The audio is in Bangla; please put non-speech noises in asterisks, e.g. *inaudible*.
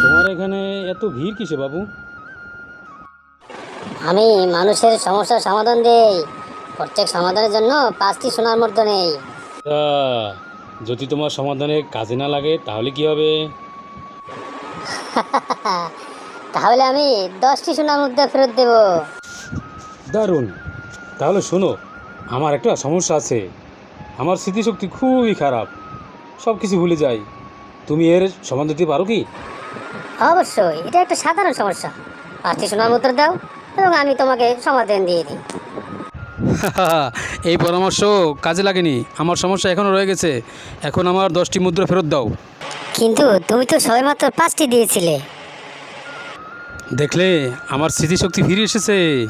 তোমার এখানে এত ভিড় কিসে বাবু? আমি মানুষের সমস্যার সমাধান দেই। প্রত্যেক সমাধানের জন্য পাঁচটি সোনার মধ্যে নেই। যদি তোমার সমাধানে কাজে না লাগে তাহলে কি হবে? *laughs* তাহলে আমি দশটি সোনার মধ্যে ফেরত দেব। দারুণ তাহলে শোনো আমার একটা সমস্যা আছে। আমার স্মৃতিশক্তি খুবই খারাপ। সব কিছু ভুলে যাই। তুমি এর সমাধান দিতে পারো কি? অবশ্যই এটা একটা সাধারণ সমস্যা। পাঁচটি শোনার উত্তর দাও এবং আমি তোমাকে সমাধান দিয়ে দিই। এই পরামর্শ কাজে লাগেনি। আমার সমস্যা এখনও রয়ে গেছে। এখন আমার দশটি মুদ্রা ফেরত দাও। কিন্তু তুমি তো সবেমাত্র পাঁচটি দিয়েছিলে। দেখলে আমার স্মৃতিশক্তি ফিরে এসেছে।